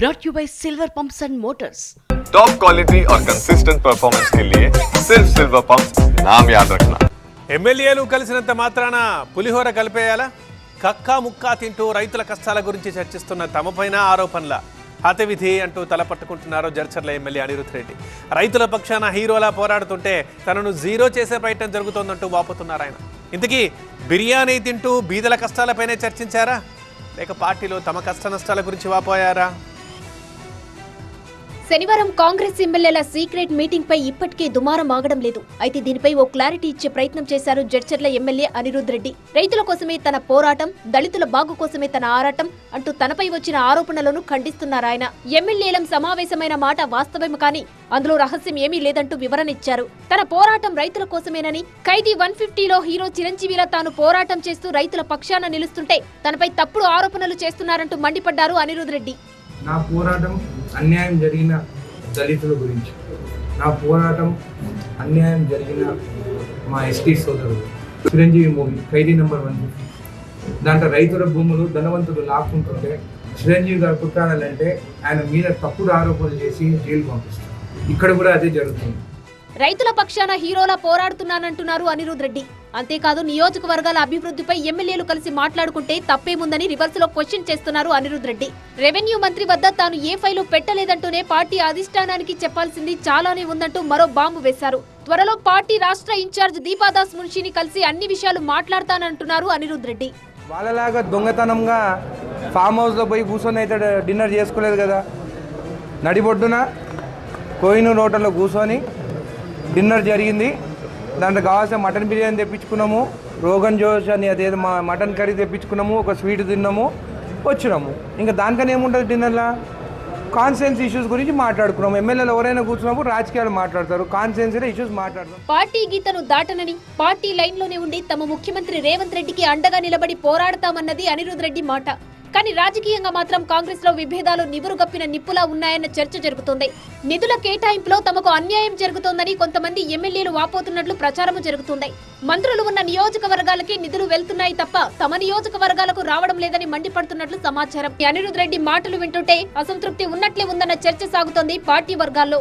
brought you by Silver Pumps and Motors. Top quality और consistent performance के लिए सिर्फ सिल्वर पंप नाम याद रखना ఎమ్మెల్యేలు కలిసినంత మాత్రాన పులిహోర కలిపేయాలా కక్కా ముక్కా తింటూ రైతుల కష్టాల గురించి చర్చిస్తున్న తమపైన ఆరోపణల హతవిధి అంటూ తలపట్టుకుంటున్నారు జడ్చర్ల ఎమ్మెల్యే అనిరుత్ రెడ్డి రైతుల పక్షాన హీరోలా పోరాడుతుంటే తనను జీరో చేసే ప్రయత్నం జరుగుతోందంటూ వాపోతున్నారు ఆయన ఇంతకీ బిర్యానీ తింటూ బీదల కష్టాలపైనే చర్చించారా లేక పార్టీలో తమ కష్ట నష్టాల గురించి వాపోయారా శనివారం కాంగ్రెస్ ఎమ్మెల్యేల సీక్రెట్ మీటింగ్ పై ఇప్పటికే దుమారం ఆగడం లేదు. అయితే దీనిపై ఓ క్లారిటీ ఇచ్చే ప్రయత్నం చేశారు జడ్చర్ల ఎమ్మెల్యే అనిరుద్ రెడ్డి. రైతుల కోసమే తన పోరాటం దళితుల బాగు కోసమే తన ఆరాటం అంటూ తనపై వచ్చిన ఆరోపణలను ఖండిస్తున్నారు ఆయన. ఎమ్మెల్యేలం సమావేశమైన మాట వాస్తవం కానీ అందులో రహస్యం ఏమీ లేదంటూ వివరణ ఇచ్చారు. తన పోరాటం రైతుల కోసమేనని ఖైదీ వన్ ఫిఫ్టీలో హీరో చిరంజీవిలా తాను పోరాటం చేస్తూ రైతుల పక్షాన నిలుస్తుంటే తనపై తప్పుడు ఆరోపణలు చేస్తున్నారంటూ మండిపడ్డారు అనిరుద్ రెడ్డి. నా పోరాటం అన్యాయం జరిగిన దళితుల గురించి. నా పోరాటం అన్యాయం జరిగిన మా ఎస్టీ సోదరుడు Chiranjeevi movie Khaidi number one. దాంట్లో రైతుల భూములు ధనవంతులు లాక్కుంటుంటే చిరంజీవి గారు కుట్టాలంటే ఆయన మీద తప్పుడు ఆరోపణలు చేసి జైలు పంపిస్తారు. ఇక్కడ కూడా అదే జరుగుతుంది. రైతుల పక్షాన హీరోలా పోరాడుతున్నానంటున్నారు అనిరుద్ రెడ్డి. అంతేకాదు నియోజకవర్గాల అభివృద్ధిపై ఎమ్మెల్యేలు కలిసి మాట్లాడుకుంటే తప్పేముందని రివర్స్లో క్వశ్చన్ చేస్తున్నారు అనిరుద్ రెడ్డి. రెవెన్యూ మంత్రి వద్ద తాను ఏ ఫైలు పెట్టలేదంటూనే పార్టీ అధిష్టానానికి చెప్పాల్సింది చాలానే ఉందంటూ మరో బాంబు వేశారు. త్వరలో పార్టీ రాష్ట్ర ఇన్ఛార్జ్ దీపాదాస్ మున్షిని కలిసి అన్ని విషయాలు మాట్లాడతానంటున్నారు అనిరుద్ రెడ్డి. వాళ్ళలాగా దొంగతనంగా ఫామ్ హౌస్లో పోయి కూర్చొని అయితే డిన్నర్ చేసుకోలేదు కదా. నడిబొడ్డున కోయినూరు హోటల్లో కూర్చొని డిన్నర్ జరిగింది. దాంట్లో కావాల్సిన మటన్ బిర్యానీ తెప్పించుకున్నాము. రోగన్ జోష్ అని అదేదో మా మటన్ కర్రీ తెప్పించుకున్నాము. ఒక స్వీట్ తిన్నాము. వచ్చినాము. ఇంకా దానికన్నా ఏముంటుంది డిన్నర్లో? కాన్సెన్స్ ఇష్యూస్ గురించి మాట్లాడుకున్నాము. ఎమ్మెల్యేలు ఎవరైనా కూర్చున్నప్పుడు రాజకీయాలు మాట్లాడతారు. కాన్సెన్స్ ఇష్యూస్ మాట్లాడతారు. పార్టీ గీతను దాటనని పార్టీ లైన్లోనే ఉండి తమ ముఖ్యమంత్రి రేవంత్ రెడ్డికి అండగా నిలబడి పోరాడతామన్నది అనిరుద్ రెడ్డి మాట. కానీ రాజకీయంగా మాత్రం కాంగ్రెస్లో విభేదాలు నివురుగప్పిన నిప్పులా ఉన్నాయన్న చర్చ జరుగుతోంది. నిధుల కేటాయింపులో తమకు అన్యాయం జరుగుతోందని కొంతమంది ఎమ్మెల్యేలు వాపోతున్నట్లు ప్రచారం జరుగుతుంది. మంత్రులు ఉన్న నియోజకవర్గాలకి నిధులు వెళ్తున్నాయి తప్ప తమ నియోజకవర్గాలకు రావడం లేదని మండిపడుతున్నట్లు సమాచారం. అనిరుద్ రెడ్డి మాటలు వింటుంటే అసంతృప్తి ఉన్నట్లే ఉందన్న చర్చ సాగుతోంది పార్టీ వర్గాల్లో.